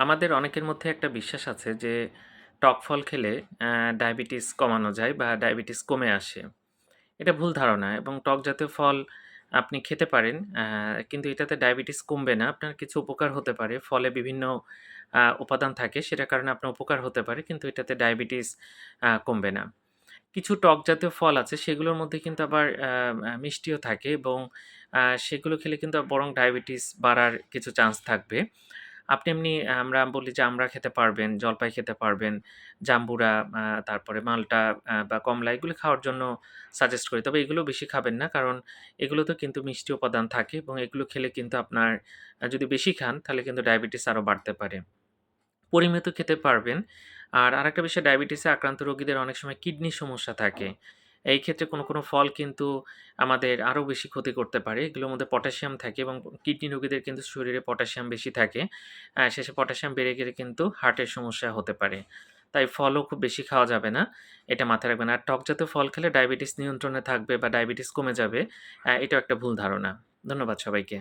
আমাদের অনেকের মধ্যে একটা বিশ্বাস আছে যে টক ফল খেলে ডায়াবেটিস কমানো যায় বা ডায়াবেটিস কমে আসে। এটা ভুল ধারণা এবং টক জাতীয় ফল আপনি খেতে পারেন। কিন্তু এটাতে ডায়াবেটিস কমবে না। আপনার কিছু উপকার হতে পারে। ফলে বিভিন্ন উপাদান থাকে, সেটার কারণে আপনার উপকার হতে পারে। কিন্তু এটাতে ডায়াবেটিস কমবে না। কিছু টক জাতীয় ফল আছে, সেগুলোর মধ্যে কিন্তু আবার মিষ্টিও থাকে এবং সেগুলো খেলে কিন্তু বরং ডায়াবেটিস বাড়ার কিছু চান্স থাকবে। আপনি এমনি আমরা বলি যে আমরা খেতে পারবেন, জলপাই খেতে পারবেন, জাম্বুরা, তারপরে মাল্টা বা কমলা এগুলো খাওয়ার জন্য সাজেস্ট করি। তবে এগুলো বেশি খাবেন না। কারণ এগুলোতেও কিন্তু মিষ্টি উপাদান থাকে এবং এগুলো খেলে কিন্তু আপনার যদি বেশি খান তাহলে কিন্তু ডায়াবেটিস আরও বাড়তে পারে। পরিমিত খেতে পারবেন। আর আরেকটা বিষয় ডায়াবেটিসে আক্রান্ত রোগীদের অনেক সময় কিডনির সমস্যা থাকে। এই ক্ষেত্রে কোনো, কোনো ফল কিন্তু আমাদের আরও বেশি ক্ষতি করতে পারে। এগুলোর মধ্যে পটাশিয়াম থাকে এবং কিডনি রোগীদের কিন্তু শরীরে পটাশিয়াম বেশি থাকে। শেষে পটাশিয়াম বেড়ে গেলে কিন্তু হার্টের সমস্যা হতে পারে। তাই ফলও খুব বেশি খাওয়া যাবে না। এটা মাথায় রাখবেন। আর টক জাতীয় ফল খেলে ডায়াবেটিস নিয়ন্ত্রণে থাকবে বা ডায়াবেটিস কমে যাবে। এটাও একটা ভুল ধারণা। ধন্যবাদ সবাইকে।